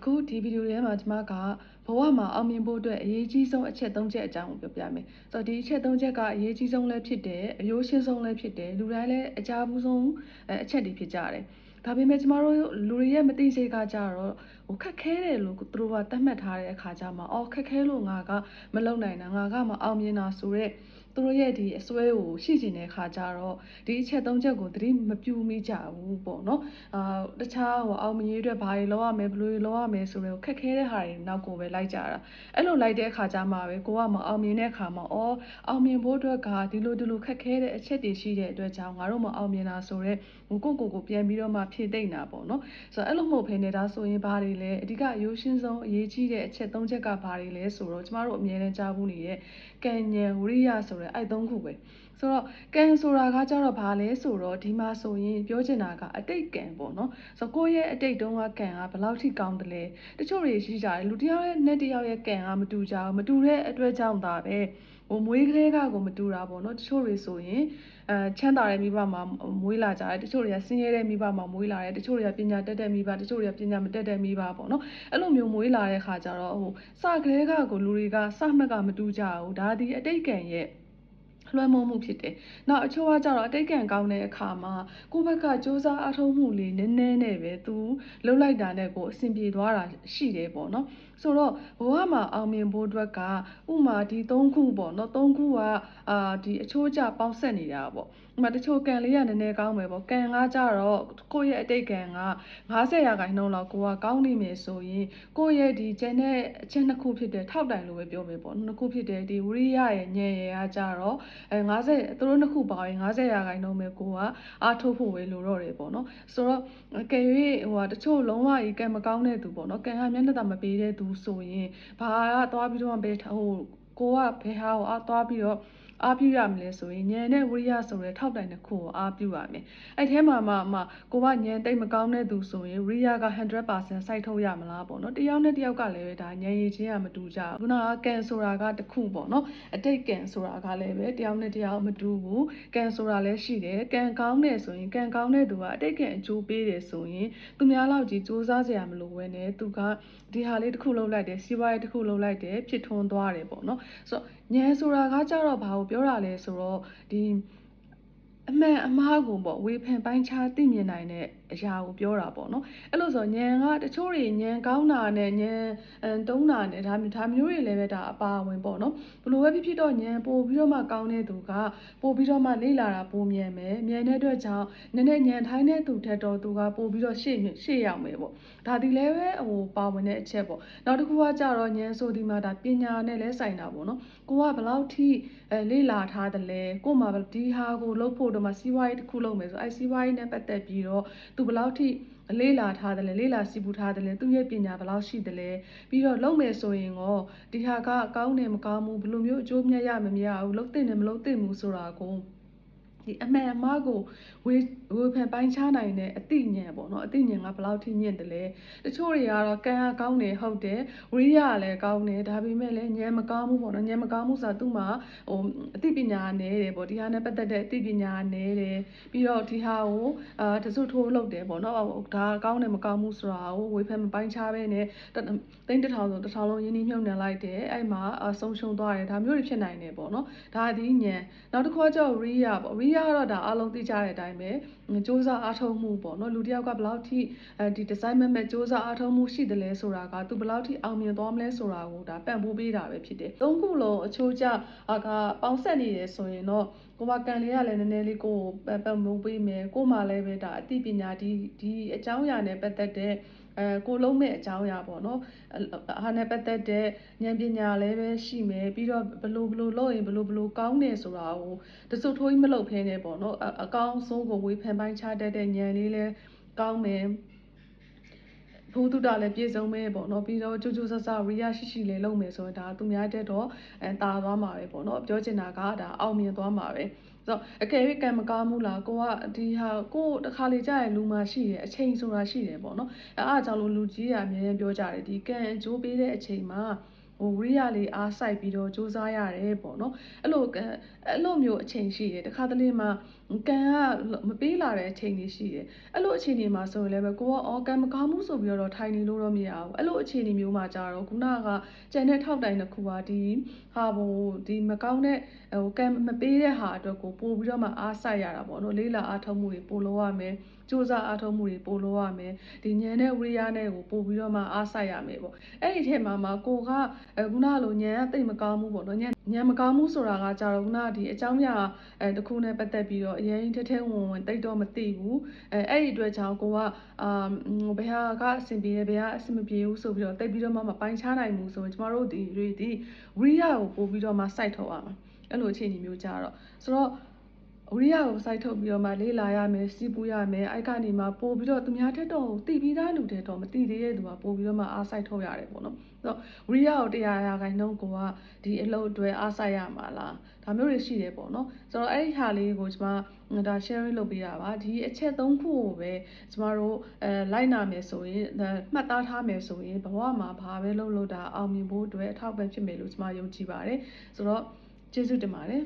အခုဒီဗီဒီယိုထဲမှာကျွန်မကဘဝမှာအောင်မြင်ဖို့အတွက်အရေးကြီးဆုံးအချက်၃ချက်အကြောင်းကိုပြောပြမယ်။ဆိုတော့ဒီအချက်၃ချက်ကအရေးကြီးဆုံးလည်းဖြစ်တယ်အယိုးရှင်းဆုံးလည်းဖြစ်တယ်လူတိုင်းလည်းအကြဘူးဆုံးအချက်တွေဖြစ်ကြတယ်။ဒါပေမဲ့ကျမတို့လူတွေရဲ့မသိစိတ်ကကြတော့ဟိုခက်ခဲတယ်လို့သူတို့ကသတ်မှတ်ထားတဲ့အခါကျမှအော်ခက်ခဲလို့ငါကမလုံနိုင်တာငါကမအောင်မြင်တာဆိုတော့ သူတို့ရဲ့ဒီအစွဲကိုရှိကျင်တဲ့ခါကျတော့ဒီအချက်၃ချက်ကိုသတိမပြုမိကြဘူးပေါ့နော်အာတခြားဟိုအောင်မရေးအတွက်ဘာတွေလုပ်ရမလဲဘယ်လိုလုပ်ရမလဲဆိုတော့ခက်ခဲတဲ့ဟာတွေနောက်ကိုပဲလိုက်ကြတာအဲ့လိုလိုက်တဲ့အခါကျမှပဲကိုကမအောင်မြင်တဲ့အခါမှာအော်အောင်မြင်ဖို့အတွက်ကဒီလိုဒီလိုခက်ခဲတဲ့အချက်တွေရှိတဲ့အတွက်ကြောင့်ငါတို့မအောင်မြင်တာဆိုတော့ဟိုကိုကိုကိုပြန်ပြီးတော့မှဖြည့်သိမ့်တာပေါ့နော်ဆိုတော့အဲ့လိုမဟုတ်ဘဲနဲ့ဒါဆိုရင်ဘာတွေလဲအဓိကအယိုးရှင်းဆုံးအရေးကြီးတဲ့အချက်၃ချက်ကဘာတွေလဲဆိုတော့ကျမတို့အမြဲတမ်းကြားဘူးနေတဲ့ကံဉဏ်ဝိရိယဆိုတဲ့အဲ့၃ခုပဲဆိုတော့ကံဆိုတာကကြတော့ဘာလဲဆိုတော့ဒီမှာဆိုရင်ပြောချင်တာကအတိတ်ကံပေါ့နော်ဆိုတော့ကိုယ့်ရဲ့အတိတ်တုန်းကကံကဘယ်လောက်ထိကောင်းတယ်လဲတချို့တွေရှိကြတယ်လူတစ်ယောက်ရဲ့နဲ့တစ်ယောက်ရဲ့ကံကမတူကြဘူးမတူတဲ့အတွက်ကြောင့်ဒါပဲဟိုမွေးကလေးကကိုမတူတာပေါ့နော်တချို့တွေဆိုရင်အဲချမ်းသာတဲ့မိဘမှာမွေးလာကြတယ်တချို့တွေကဆင်းရဲတဲ့မိဘမှာမွေးလာတယ်တချို့တွေကပညာတတ်တဲ့မိဘတချို့တွေကပညာမတတ်တဲ့မိဘပေါ့နော်အဲ့လိုမျိုးမွေးလာတဲ့ခါကျတော့ဟိုစကလေးကကိုလူတွေကစမှတ်ကမတူကြဘူးဒါဒီအတိတ်ကံရဲ့ လွှမ်းမိုးမှုဖြစ်တယ်။နောက်အချို့ကကြတော့အတိတ်ကံကောင်းတဲ့အခါမှာကိုယ့်ဘက်ကစူးစမ်းအထောက်မှုလေးနည်းနည်းနဲ့ပဲသူလှုပ်လိုက်တာနဲ့ကိုအဆင်ပြေသွားတာရှိတယ်ပေါ့နော်။ဆိုတော့ဘဝမှာအောင်မြင်ဖို့အတွက်ကဥမာဒီ၃ခုပေါ့နော်၃ခုကအာဒီအချိုးကျပေါင်းဆက်နေတာပေါ့ဥ မာတချို့ကံလေးကနည်းနည်းကောင်းမယ်ပေါ့ကံကကြတော့ကိုယ့်ရဲ့အတိတ်ကံက90ရာခိုင်နှုန်းလောက်ကိုကကောင်းနေမယ်ဆိုရင်ကိုယ့်ရဲ့ဒီကျန်တဲ့အချက်နှစ်ခုဖြစ်တဲ့ထောက်တိုင်လို့ပဲပြောမယ်ပေါ့နှစ်ခုဖြစ်တဲ့ဒီဝိရိယရဲ့ဉာဏ်ရဲ့ကကြတော့အဲ90သူတို့နှစ်ခုပါရင်90ရာခိုင်နှုန်းပဲကိုကအားထုတ်ဖို့ပဲလိုတော့တယ်ပေါ့နော်ဆိုတော့ကဲ၍ဟိုဟာတချို့လုံးဝကြီးကံမကောင်းတဲ့သူပေါ့နော်ကံကမျက်နှာသာမပေးတဲ့သူဆိုရင်ဘာကသွားပြီးတော့ဘယ်ဟိုကိုကဘယ်ဟာကိုအသွားပြီးတော့ အားပြုရမလဲဆိုရင်ဉာဏ်နဲ့ဝိရိယဆိုတဲ့ထောက်တိုင်တစ်ခုကိုအားပြုရမယ်။အဲ့ထဲမှာမှမှကိုကဉာဏ်တိတ်မကောင်းတဲ့သူဆိုရင်ဝိရိယက100%စိုက်ထုတ်ရမလားပေါ့နော်။တယောက်နဲ့တယောက်ကလည်းပဲဒါဉာဏ်ရည်ချင်းကမတူကြဘူး။ခုနကကန်ဆိုတာကတစ်ခုပေါ့နော်။အတိတ်ကန်ဆိုတာကလည်းပဲတယောက်နဲ့တယောက်မတူဘူး။ကန်ဆိုတာလည်းရှိတယ်။ကန်ကောင်းတယ်ဆိုရင်ကန်ကောင်းတဲ့သူကအတိတ်ကန်အကျိုးပေးတယ်ဆိုရင်သူများလောက်ကြီးစူးစမ်းစရာမလိုဘဲနဲ့သူကဒီဟာလေးတစ်ခုလုပ်လိုက်တယ်စီးပွားရေးတစ်ခုလုပ်လိုက်တယ်ဖြစ်ထွန်းသွားတယ်ပေါ့နော်။ဆိုတော့ဉာဏ်ဆိုတာကကြတော့ဘာကိုပြောတာလဲဆိုတော့ဒီ အမှန်အမှားကိုပေါ့ဝေဖန်ပိုင်းခြားသိမြင်နိုင်တဲ့အရာကိုပြောတာပေါ့နော်အဲ့လိုဆိုညံကတချို့တွေညံကောင်းတာနဲ့ညံတုံးတာနဲ့ဒါမျိုးဒါမျိုးတွေလည်းပဲဒါအပါဝင်ပေါ့နော်ဘလို့ပဲဖြစ်ဖြစ်တော့ညံပို့ပြီးတော့မှကောင်းတဲ့သူကပို့ပြီးတော့မှလေ့လာတာပိုမြန်မယ်မြန်တဲ့အတွက်ကြောင့်နည်းနည်းညံထိုင်းတဲ့သူထက်တော့သူကပို့ပြီးတော့ရှေ့ရှေ့ရောက်မယ်ပေါ့ဒါဒီလည်းပဲဟိုပါဝင်တဲ့အချက်ပေါ့နောက်တစ်ခုကကြတော့ညံဆိုဒီမှာဒါပညာနဲ့လဲဆိုင်တာပေါ့နော်ကိုကဘယ်လောက်ထိအဲလေ့လာထားတယ်လဲကိုမှဒီဟာကိုလုပ်ဖို့တော့မှစီးပွားရေးတစ်ခုလုပ်မယ်ဆိုအဲစီးပွားရေးနဲ့ပတ်သက်ပြီးတော့သူဘယ်လောက်ထိလေးလာထားတယ်လဲလေးလာစီပူထားတယ်လဲသူရဲ့ပညာဘယ်လောက်ရှိတယ်လဲပြီးတော့လုပ်မယ်ဆိုရင်ရောဒီဟာကကောင်းတယ်မကောင်းဘူးဘယ်လိုမျိုးအကျိုးမြတ်ရမမရဘူးလုပ်တဲ့နဲ့မလုပ်တဲ့ဘူးဆိုတာကို ဒီအမှန်အမှားကိုဝေဝေဖန်ပိုင်းခြားနိုင်တဲ့အသိဉာဏ်ပေါ့နော်အသိဉာဏ်ကဘယ်လောက်ထိမြင့်တယ်လဲတချို့တွေကတော့ကံကကောင်းတယ်ဟုတ်တယ်ဝိရိယကလည်းကောင်းတယ်ဒါပေမဲ့လည်းဉာဏ်မကောင်းဘူးပေါ့နော်ဉာဏ်မကောင်းဘူးဆိုတာသူ့မှာဟိုအသိပညာနည်းတယ်ပေါ့ဒီဟာနဲ့ပတ်သက်တဲ့အသိပညာနည်းတယ်ပြီးတော့ဒီဟာကိုအာတစုထိုးလုပ်တယ်ပေါ့နော်ဒါကောင်းတယ်မကောင်းဘူးဆိုတာကိုဝေဖန်ပိုင်းခြားပဲနဲ့တိန်းတစ်ထောင်ဆိုတစ်ထောင်လုံးရင်းနှီးမြှုပ်နှံလိုက်တယ်အဲ့မှာဆုံးရှုံးသွားတယ်ဒါမျိုးတွေဖြစ်နိုင်တယ်ပေါ့နော်ဒါဒီဉာဏ်နောက်တစ်ခါကျတော့ရိယပေါ့ရိဓိကတော့ဒါအားလုံးသိကြတဲ့အတိုင်းပဲစူးစမ်းအားထုတ်မှုပေါ့နော်လူတစ်ယောက်ကဘယ်လောက်ထိအဲဒီ design မဲ့မဲ့စူးစမ်းအားထုတ်မှုရှိတယ်လဲဆိုတာကသူဘယ်လောက်ထိအောင်မြင်သွားမလဲဆိုတာကိုဒါပံ့ပိုးပေးတာပဲဖြစ်တယ်သုံးခုလုံးအချိုးကျကပေါင်းဆက်နေတယ်ဆိုရင်တော့ကိုမကန်လေးကလည်းနည်းနည်းလေးကိုပံ့ပိုးပေးမယ်ကိုမလည်းပဲဒါအသိပညာဒီဒီအကြောင်းအရာနဲ့ပတ်သက်တဲ့အဲကိုလုံးမဲ့အကြောင်းအရာပေါ့နော်ဟာနဲ့ပတ်သက်တဲ့ဉာဏ်ပညာလည်းပဲရှိမယ်ပြီးတော့ဘလို့ဘလို့လုပ်ရင်ဘလို့ဘလို့ကောင်းတယ်ဆိုတာကိုတစုံထိုးကြီးမလုပ်ဖဲ ೇನೆ ပေါ့နော်အကောင်းဆုံးကိုဝေဖန်ပိုင်းခြားတတ်တဲ့ဉာဏ်လေးလည်းကောင်းမယ်ဘုဒ္ဓတာလည်းပြည့်စုံမဲ့ပေါ့နော်ပြီးတော့ကြိုးကြိုးဆဆရိယာရှိရှိလေးလုပ်မယ်ဆိုရင်ဒါသူများတက်တော့အဲတာသွားမှာပဲပေါ့နော်ပြောချင်တာကဒါအောင်မြင်သွားမှာပဲဆိုတော့အကယ်၍ကံမကောင်းဘူးလားကိုကဒီဟာကိုတခါလေကြာရင်လူမှရှိတယ်အချိန်ဆိုတာရှိတယ်ပေါ့နော်အဲအားကြောင့်လို့လူကြီးကအများကြီးပြောကြတယ်ဒီကံအကျိုးပေးတဲ့အချိန်မှာ ဟဟိုဝိရိယလေးအားစိုက်ပြီးတော့စူးစမ်းရတယ်ပေါ့နော်အဲ့လိုကံအဲ့လိုမျိုးအချိန်ရှိတယ်တခါတလေမှာကံကမပေးလာတဲ့အချိန်တွေရှိတယ်အဲ့လိုအချိန်တွေမှာဆိုရင်လည်းပဲကိုကအော်ကံမကောင်းမှုဆိုပြီးတော့ထိုင်နေလို့တော့မရဘူးအဲ့လိုအချိန်တွေမျိုးမှာကြာတော့ခုနကကြံတဲ့ထောက်တိုင်တစ်ခုပါဒီဟာဘိုဒီမကောင်းတဲ့ဟိုကံမပေးတဲ့ဟာအတွက်ကိုပို့ပြီးတော့မှအားစိုက်ရတာပေါ့နော်လေးလာအားထုတ်မှုတွေပို့လို့ရမယ်စူးစမ်းအားထုတ်မှုတွေပို့လို့ရမယ်ဒီဉာဏ်နဲ့ဝိရိယနဲ့ကိုပို့ပြီးတော့မှအားစိုက်ရမယ်ပေါ့အဲ့ဒီထဲမှာမှာကိုကအဲခုနလိုဉာဏ်ကတိတ်မကောင်းဘူးပေါ့နော်ဉာဏ်ဉာဏ်မကောင်းဘူးဆိုတာကကြာတော့ခုနကဒီအကြောင်းအရာအဲတစ်ခုနဲ့ပတ်သက်ပြီးတော့အရင်ထဲထဲဝင်ဝင်တိတ်တော့မသိဘူးအဲအဲ့ဒီအတွက်ကြောင့်ကိုကအာဘယ်ဟာကအဆင်ပြေတယ်ဘယ်ဟာအဆင်မပြေဘူးဆိုပြီးတော့တိတ်ပြီးတော့မှမပိုင်းခြားနိုင်ဘူးဆိုရင်ကျမတို့ဒီတွေဒီဝိရိယကိုပို့ပြီးတော့မှစိုက်ထုတ်ရမှာအဲ့လိုအခြေအနေမျိုးကြာတော့ဆိုတော့ ဝိရိယကိုစိုက်ထုတ်ပြီးတော့မှလေးလာရမယ်စီးပူးရမယ်အဲ့ကနေမှပို့ပြီးတော့သူများထက်တော့တည်ပြီးသားလူတွေတော့မတည်သေးတဲ့သူကပို့ပြီးတော့မှအားစိုက်ထုတ်ရတယ်ပေါ့နော်ဆိုတော့ဝိရိယကိုတရားရာခိုင်နှုန်းကိုကဒီအလုပ်တွေအားစိုက်ရမှာလားဒါမျိုးတွေရှိတယ်ပေါ့နော်ဆိုတော့အဲ့ဒီဟာလေးကိုကျွန်မဒါ sharing လုပ်ပေးတာပါဒီအချက်သုံးခုကိုပဲကျမတို့အဲလိုက်နာမယ်ဆိုရင်ဒါမှတ်သားထားမယ်ဆိုရင်ဘဝမှာဘာပဲလုပ်လို့ဒါအောင်မြင်ဖို့အတွက်အထောက်အပံ့ဖြစ်မယ်လို့ကျမယုံကြည်ပါတယ်ဆိုတော့ကျေးဇူးတင်ပါတယ်